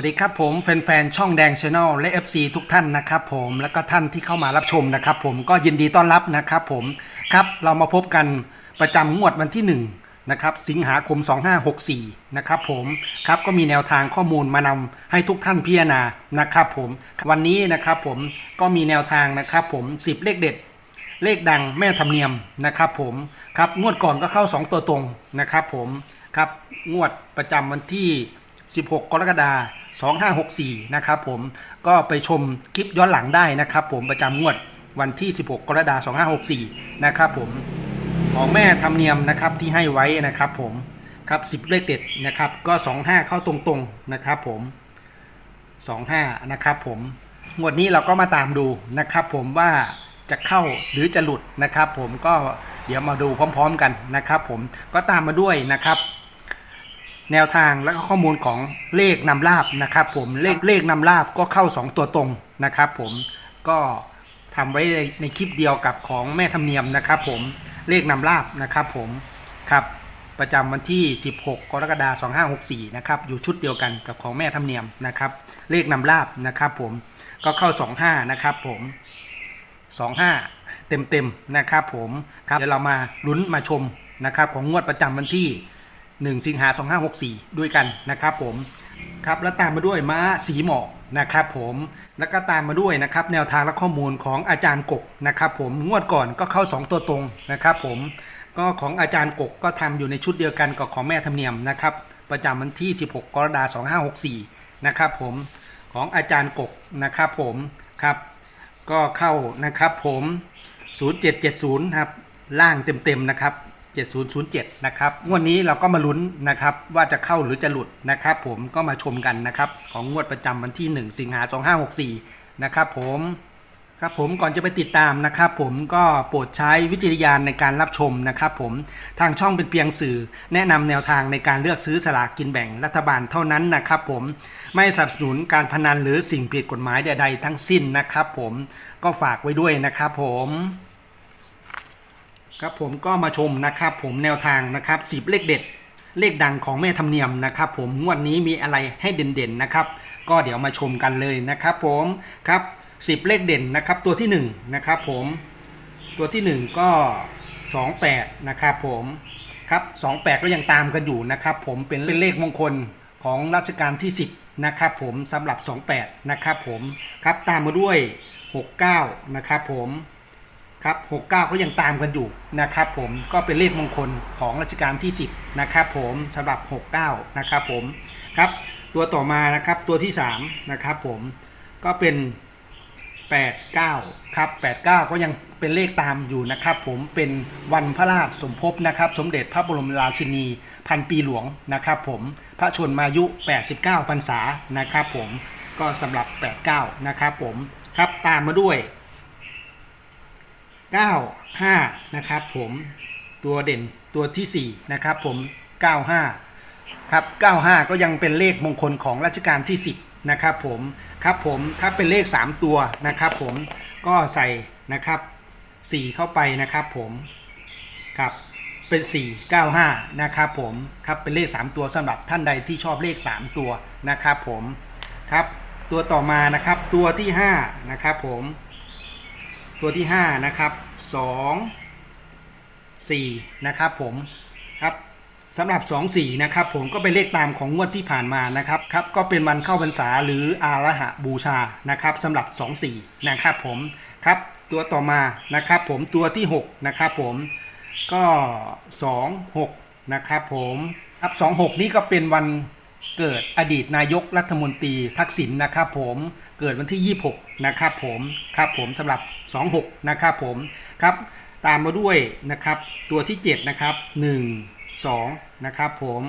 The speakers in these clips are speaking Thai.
วัสดีครับผมแฟนๆช่องแดงชาแนลและ FC ทุกท่านนะครับผมแล้วก็ท่านที่เข้ามารับชมนะครับผมก็ยินดีต้อนรับนะครับผมครับเรามาพบกันประจำงวดวันที่ 1 นะครับ สิงหาคม 2564 นะครับผมครับก็มีแนวทางข้อมูลมานำให้ทุกท่านพิจารณานะครับผมวันนี้นะครับผมก็มีแนวทางนะครับผม 10 เลขเด็ดเลขดังแม่ธรรมเนียมนะครับผมครับงวดก่อนก็เข้า 2 ตัวตรงนะครับผมครับงวดประจำวันที่ 16 กรกฎาคม2564 นะครับผมก็ไปชมคลิปย้อนหลังได้นะครับผมประจำงวดวันที่ 16 กรกฎาคม2564 นะครับผมของแม่ธรรมเนียมนะครับที่ให้ไว้นะครับผมครับ10เลขเด็ดนะครับก็ 25 เข้าตรงๆนะครับผม25 นะครับผมงวดนี้เราก็มาตามดูนะครับผมว่าจะเข้าหรือจะหลุดนะครับผมก็เดี๋ยวมาดูพร้อม ๆ กันนะครับผมก็ตามมาด้วยนะครับ แนวทางแล้วก็ข้อมูลของเลขนำลาบนะครับ ผมเลขเลขนำลาบก็เข้า 2 ตัวตรงนะครับ ผมก็ทำไว้ในในคลิปเดียวกับของแม่ธรรมเนียมนะครับ ผมเลขนำลาบนะครับ ผมครับประจำวันที่ 16 กรกฎาคม 2564 นะครับ อยู่ชุดเดียวกันกับของแม่ธรรมเนียมนะครับ เลขนำลาบนะครับ ผมก็เข้า 25 นะครับ ผม 25 เต็มๆนะครับ ผมครับเดี๋ยวเรามาลุ้นมาชมนะครับ ของงวดประจำวันที่ 1 สิงหา 2564 ด้วยกันนะครับผมครับแล้วตามมาด้วยม้าสีหมอกนะครับผมแล้วก็ตามมาด้วยนะครับแนวทางและข้อมูลของอาจารย์กกนะครับผมงวดก่อนก็เข้า 2 ตัวตรงนะครับผมก็ของอาจารย์กกก็ทำอยู่ในชุดเดียวกันกับของแม่ธรรมเนียมนะครับประจำวันที่ 16 กรกฎาคม2564 นะครับผมของอาจารย์กกนะครับผมครับก็เข้านะครับผม 0770 ครับ ล่างเต็มๆนะครับ 7007 นะครับงวดนี้เราก็มาลุ้นนะครับว่าจะเข้าหรือจะหลุดนะครับ ผมก็มาชมกันนะครับของงวดประจำวันที่ 1 สิงหา2564 นะครับผมครับผมก่อนจะไปติดตามนะครับผมก็โปรดใช้วิจารณญาณในการรับชมนะครับผมทางช่องเป็นเพียงสื่อ แนะนำแนวทางในการเลือกซื้อสลากกินแบ่งรัฐบาลเท่านั้นนะครับผมไม่สนับสนุนการพนันหรือสิ่งผิดกฎหมายใดๆทั้งสิ้นนะครับผมก็ฝากไว้ด้วยนะครับผม ครับผมก็มาชมนะครับผมแนวทางนะครับสิบเลขเด็ด เลขดังของแม่ธรรมเนียมนะครับผมงวดนี้มีอะไรให้เด่นๆนะครับ ก็เดี๋ยวมาชมกันเลยนะครับผมครับสิบเลขเด่นนะครับตัวที่หนึ่งนะครับผมตัวที่หนึ่งก็สองแปดนะครับผมครับสองแปดก็ยังตามกันอยู่นะครับผมเป็นเลขมงคลของรัชกาลที่สิบนะครับผมสำหรับ 28นะครับผมครับตามมาด้วย 69นะครับผม ครับ69 ก็ยังตามกันอยู่นะครับผมก็เป็นเลขมงคลของรัชกาลที่ 10 นะครับผมสำหรับ 69 นะครับผมครับตัวต่อมานะครับตัวที่ 3 นะครับผมก็เป็น 89 ครับ 89 ก็ยังเป็นเลขตามอยู่นะครับผมเป็นวันพระราชสมภพนะครับสมเด็จพระบรมราชินีพันปีหลวงนะครับผมพระชนมายุ 89 พรรษานะครับผมก็สำหรับ 89 นะครับผมครับตามมาด้วย 95 นะครับผมตัวเด่นตัวทีสี่ 4 นะครับผม 95 ครับ 95 ก็ยังเป็นเลขมงคลของรัชกาลที่ 10 นะครับผมครับผมถ้าเป็นเลข 3 ตัวนะครับผมก็ใส่นะครับ4เข้าไปนะครับผมครับเป็น 495 นะครับผมครับเป็นเลข 3 ตัวสำหรับท่านใดที่ชอบเลข 3 ตัวนะครับผมครับตัวต่อมานะครับตัวที่ 5 นะครับผม ตัวที่ 5 นะครับ2 4 นะครับผมครับสำหรับ 2 4 นะครับผมก็เป็นเลขตามของงวดที่ผ่านมานะครับครับก็เป็นวันเข้าพรรษาหรืออาระหะบูชานะครับสำหรับ 2 4 นะครับผมครับตัวต่อมานะครับผมตัวที่ 6 นะครับผมก็ 2 6 นะครับผมครับ 2 6 นี้ก็เป็นวัน เกิดอดีตนายกรัฐมนตรีทักษิณนะครับผมเกิดวันที่ 26 นะครับผมครับผมสำหรับ 26 นะครับผมครับตามมาด้วยนะครับตัวที่ 7 นะครับ 1 2 นะครับผม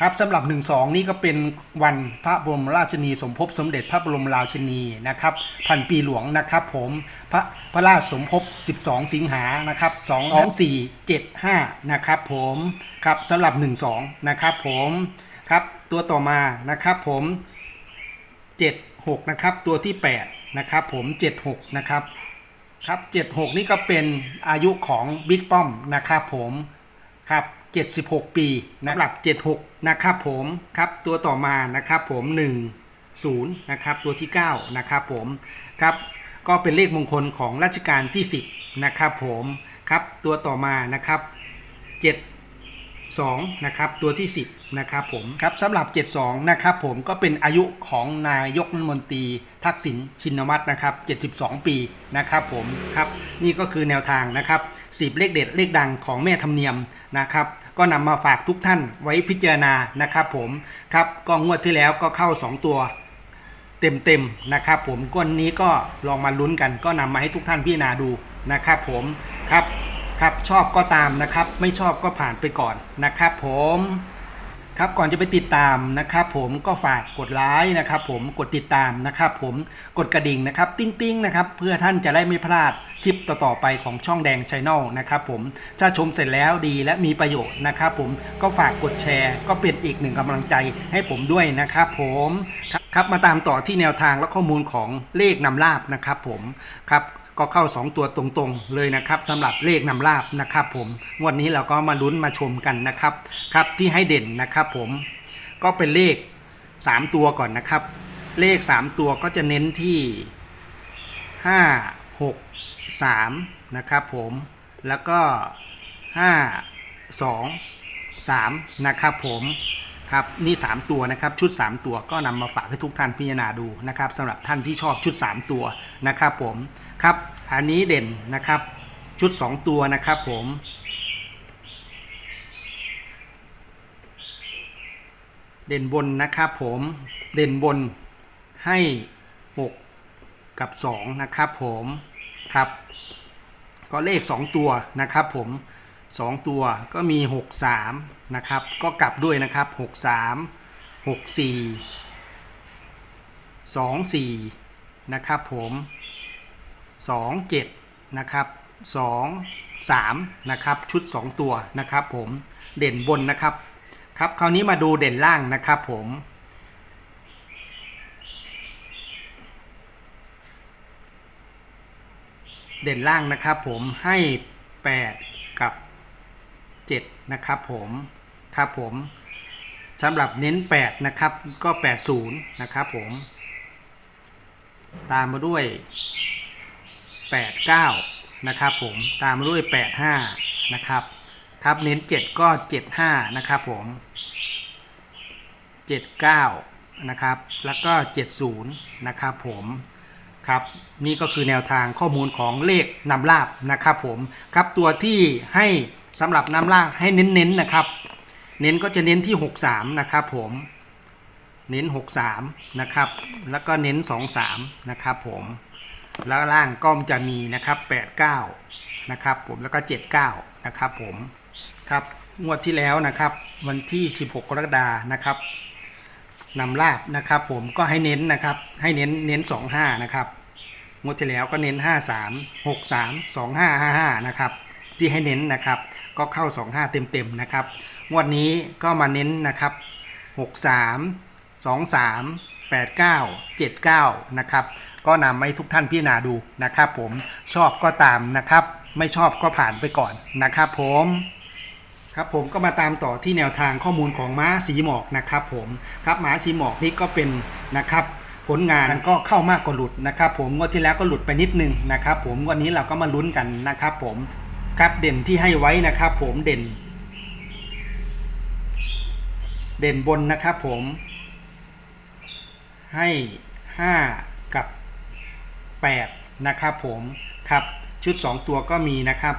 ครับสำหรับ 1 2 นี่ก็เป็นวันพระบรมราชินีสมภพสมเด็จพระบรมราชินีนะครับพันปีหลวงนะครับผมพระพระราชสมภพ 12 สิงหานะครับ2 2 4 7 5 นะครับผมครับสำหรับ 1 2 นะครับผม ครับ ตัวต่อมานะครับผม 76 นะครับ ตัวที่ 8 นะครับผม 76 นะครับ ครับ 76 นี่ก็เป็นอายุของบิ๊กป้อมนะครับผมครับ76 ปีนะครับ 76 นะครับผมครับตัวต่อมานะครับผม 1 0 นะครับตัวที่ 9 นะครับผมครับก็เป็นเลขมงคลของรัชกาลที่ 10 นะครับผมครับตัวต่อมานะครับ7 2นะครับตัวที่ 10นะครับผมครับสำหรับ 72นะครับผมก็เป็นอายุของนายกรัฐมนตรีทักษิณชินวัตรนะครับ 72 ปีนะครับผมครับนี่ก็คือแนวทางนะครับ 10 เลขเด็ดเลขดังของแม่ธรรมเนียมนะครับก็นำมาฝากทุกท่านไว้พิจารณานะครับผมครับก็งวดที่แล้วก็เข้า 2 ตัวเต็มๆนะครับผมก้นนี้ก็ลองมาลุ้นกันก็นำมาให้ทุกท่านพิจารณาดูนะครับผมครับ ครับชอบก็ตามนะครับ ไม่ชอบก็ผ่านไปก่อนนะครับ ผมครับก่อนจะไปติดตามนะครับผมก็ฝากกดไลค์นะครับผมกดติดตามนะครับผมกดกระดิ่งนะครับติ้งติ้งๆนะครับเพื่อท่านจะได้ไม่พลาดคลิปต่อๆไปของช่องแดงช n แนลนะครับผมถ้าชมเสร็จแล้วดีและมีประโยชน์นะครับผมก็ฝากกดแชร์ ก็เป็นอีกหนึ่งกำลังใจให้ผมด้วยนะครับผมครับมาตามต่อที่แนวทางและข้อมูลของเลขนำลาบนะครับผมครับ ก็เข้า 2 ตัวตรงๆเลยนะครับสำหรับเลขนำลาบนะครับผมวดนี้เราก็มาลุ้นมาชมกันนะครับครับที่ให้เด่นนะครับผมก็เป็นเลข 3 ตัวก่อนนะครับ เลข 3 ตัวก็จะเน้นที่ 5 6 3 นะครับผมแล้วก็ 5 2 3 นะครับผมครับนี่ 3 ตัวนะครับชุด 3 ตัวก็นำมาฝากให้ทุกท่านพิจารณาดูนะครับสำหรับท่านที่ชอบชุด 3 ตัวนะครับผม ครับ อันนี้เด่นนะครับ ชุด 2 ตัวนะครับผม เด่นบนนะครับผม เด่นบนให้ 6 กับ 2 นะครับผมครับ ก็เลข 2 ตัวนะครับผม 2 ตัวก็มี 6 3 นะครับ ก็กลับด้วยนะครับ 6 3 6 4 2 4 นะครับผม 2 7นะครับ2 3นะครับชุด 2 ตัวนะครับผมเด่นบนนะครับครับคราวนี้มาดูเด่นล่างนะครับผมเด่นล่างนะครับผมให้ 8 กับ 7 นะครับผมครับผมสำหรับเน้น 8 นะครับก็ 80 นะครับผม ตามมาด้วย 89 นะครับผมตามด้วย 85 นะครับ ครับเน้น 7 ก็ 75 นะครับผม 79 นะครับ แล้วก็ 70 นะครับผมครับนี่ก็คือแนวทางข้อมูลของเลขนำลาบนะครับผมครับตัวที่ให้สำหรับนำลาบให้เน้นๆนะครับ เน้นก็จะเน้นที่ 63 นะครับผมเน้น 63 นะครับ แล้วก็เน้น 23 นะครับผม แล้วล่างก็จะมีนะครับ89นะครับผมแล้วก็79นะครับผมครับงวดที่แล้วนะครับ วันที่ 16 กรกฎานะครับนำลาบนะครับ ผมก็ให้เน้นนะครับ ให้เน้นเน้น 25 นะครับงวดที่แล้วก็เน้น 53 63 25 55 นะครับ ที่ให้เน้นนะครับ ก็เข้า 25 เต็มๆนะครับงวดนี้ก็มาเน้นนะครับ 63 23 89 79 นะครับ ก็นำให้ทุกท่านพิจารณาดูนะครับผมชอบก็ตามนะครับ ไม่ชอบก็ผ่านไปก่อนนะครับผมครับผมก็มาตามต่อที่แนวทางข้อมูลของม้าสีหมอกนะครับผมครับม้าสีหมอกนี่ก็เป็นนะครับผลงานก็เข้ามากกว่าหลุดนะครับผมงวดที่แล้วก็หลุดไปนิดนึงนะครับผมวันนี้เราก็มาลุ้นกันนะครับผมครับเด่นที่ให้ไว้นะครับผมเด่น เด่นบนนะครับผมให้ 5 กับ 8 นะครับผมครับชุด 2 ตัวก็มีนะครับ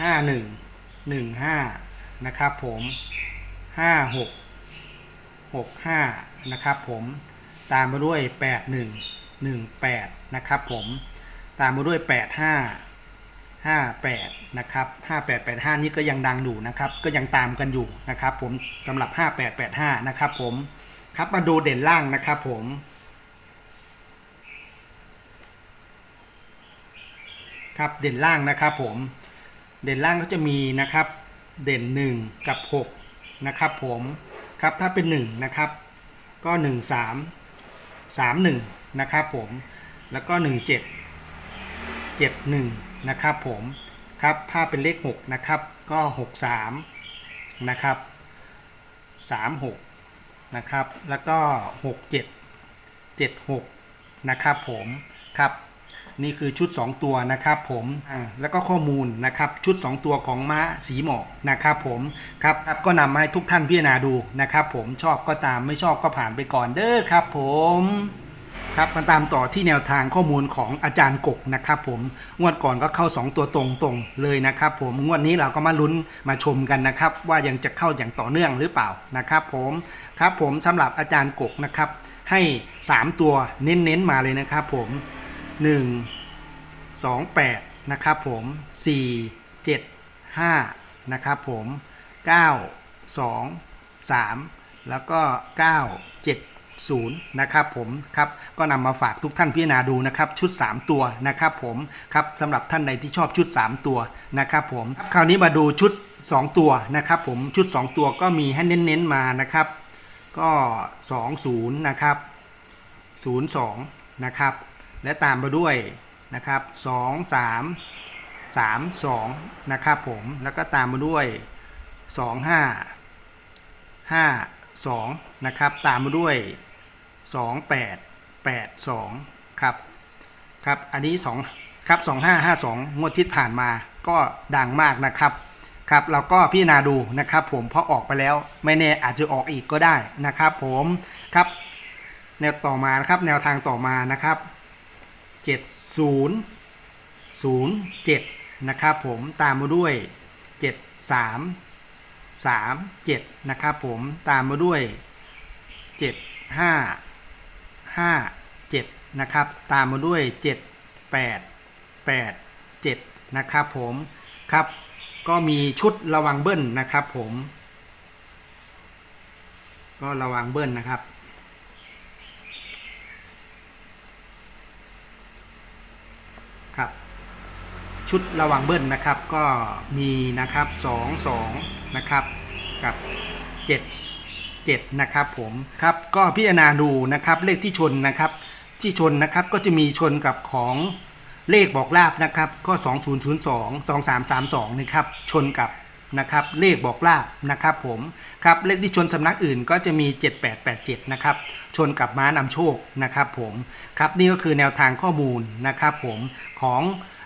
5 1 1 5 นะครับผม 5 6 6 5 นะครับผมตามมาด้วย 8 1 1 8 นะครับผมตามมาด้วย 8 5 5 8 นะครับ 5 8 8 5 นี่ก็ยังดังอยู่นะครับ ก็ยังตามกันอยู่นะครับผมสำหรับ 5 8 8 5 นะครับผม ครับมาดูเด่นล่างนะครับผม ครับเด่นล่างนะครับผมเด่นล่างก็จะมีนะครับเด่น 1 กับ 6 นะครับผมครับถ้าเป็น 1 นะครับ ก็ 1 3 3 1 นะครับผมแล้วก็ 1 7 7 1 นะครับผมครับถ้าเป็นเลข 6 นะครับ ก็ 6 3 นะครับ 3 6 นะครับ แล้วก็ 67 76 นะครับผมครับ นี่คือชุด 2 ตัวนะครับผมแล้วก็ข้อมูลนะครับชุด 2 ตัวของม้าสีหมอกนะครับผมครับรบก็นำมาให้ทุกท่านพิจารณาดูนะครับผมชอบก็ตามไม่ชอบก็ผ่านไปก่อนเด้อครับผมครับมาตามต่อที่แนวทางข้อมูลของอาจารย์กกนะครับผมงวดก่อนก็เข้า 2 ตัวตรงๆเลยนะครับผมงวดนี้เราก็มาลุ้นมาชมกันนะครับ ว่ายังจะเข้าอย่างต่อเนื่องหรือเปล่านะครับผมครับผมสำหรับอาจารย์กกนะครับให้ 3 ตัวเน้นๆมาเลยนะครับผม 1 2 8 นะครับผม 4 7 5 นะครับผม 9 2 3 แล้วก็ 9 7 0นะครับผมครับก็นำมาฝากทุกท่านพิจารณาดูนะครับชุด 3 ตัวนะครับผมครับสำหรับท่านใดที่ชอบชุด 3 ตัวนะครับผมคราวนี้มาดูชุด 2 ตัวนะครับผมชุด 2 ตัวก็มีให้เน้นๆมานะครับ ก็ 20นะครับ02นะครับ และตามมาด้วยนะครับ2 3 3 2นะครับผมแล้วก็ตามมาด้วย 2 5 5 2นะครับตามมาด้วย 2 8 8 2ครับครับอันนี้2ครับ2552 งวดที่ผ่านมาก็ดังมากนะครับครับเราก็พิจารณาดูนะครับผมเพราะออกไปแล้วไม่แน่อาจจะออกอีกก็ได้นะครับผมครับแนวต่อมานะครับแนวทางต่อมานะครับ 70 07 นะครับผมตามมาด้วย 73 3 7 นะครับผมตามมาด้วย 7 5 5 7 นะครับ ตามมาด้วย 7 8 8 7 นะครับผมครับก็มีชุดระวังเบิ้ลนะครับผม ก็ระวังเบิ้ลนะครับครับ ชุดระวังเบิ้ลนะครับก็มีนะครับ2 2นะครับกับ 7 7นะครับผมครับก็พิจารณาดูนะครับเลขที่ชนนะครับที่ชนนะครับก็จะมีชนกับของเลขบอกลาบนะครับก็ 2002 2332นะครับชนกับ นะครับเลขบอกลาบนะครับผมครับเลขที่ชนสำนักอื่นก็จะมี 7887 นะครับชนกับม้านำโชคนะครับผมครับนี่ก็คือแนวทางข้อมูลนะครับผมของ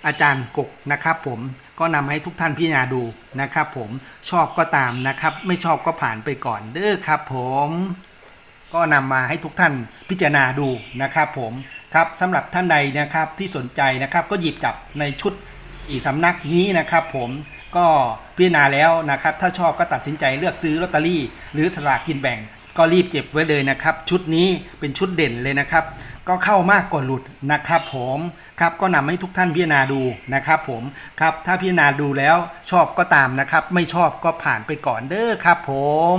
อาจารย์กกนะครับผมก็นำให้ทุกท่านพิจารณาดูนะครับผมชอบก็ตามนะครับ ไม่ชอบก็ผ่านไปก่อนเด้อครับผมก็นำมาให้ทุกท่านพิจารณาดูนะครับผมครับสำหรับท่านใดนะครับที่สนใจนะครับก็หยิบจับในชุดสี่สำนักนี้นะครับผม ก็พิจารณาแล้วนะครับ ถ้าชอบก็ตัดสินใจเลือกซื้อลอตเตอรี่ หรือสลากกินแบ่ง ก็รีบเก็บไว้เลยนะครับ ชุดนี้เป็นชุดเด่นเลยนะครับ ก็เข้ามากกว่าหลุดนะครับ ผมครับก็นำให้ทุกท่านพิจารณาดูนะครับ ผมครับถ้าพิจารณาดูแล้วชอบก็ตามนะครับ ไม่ชอบก็ผ่านไปก่อนเด้อครับ ผม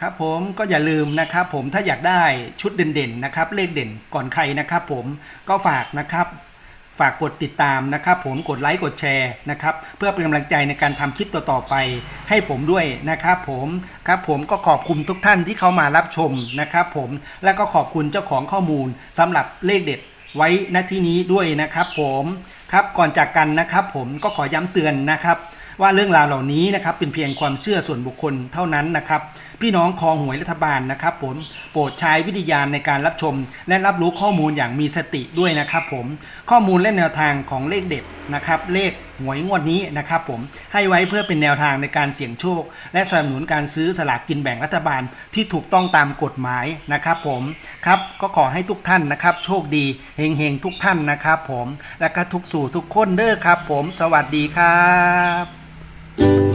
ครับผมก็อย่าลืมนะครับ ผมถ้าอยากได้ชุดเด่นๆนะครับ เลขเด่นก่อนใครนะครับ ผมก็ฝากนะครับ ฝากกดติดตามนะครับผมกดไลค์กดแชร์นะครับเพื่อเป็นกำลังใจในการทำคลิปต่อๆไป ให้ผมด้วยนะครับผมครับผมก็ขอบคุณทุกท่านที่เข้ามารับชมนะครับผมและก็ขอบคุณเจ้าของข้อมูลสำหรับเลขเด็ดไว้ณที่นี้ด้วยนะครับผมครับก่อนจากกันนะครับผมก็ขอย้ำเตือนนะครับ ว่าเรื่องราวเหล่านี้นะครับเป็นเพียงความเชื่อส่วนบุคคลเท่านั้นนะครับ พี่น้องคอหวยรัฐบาลนะครับผมโปรดใช้วิทยานในการรับชม และรับรู้ข้อมูลอย่างมีสติด้วยนะครับผมข้อมูลและแนวทางของเลขเด็ดนะครับเลขหวยงวดนี้นะครับผมให้ไว้เพื่อเป็นแนวทางในการเสี่ยงโชค และสนับสนุนการซื้อสลากกินแบ่งรัฐบาลที่ถูกต้องตามกฎหมายนะครับผมครับก็ขอให้ทุกท่านนะครับ โชคดีเฮงๆทุกท่านนะครับผมและก็ทุกสู่ทุกคนเด้อครับ ผม สวัสดีครับ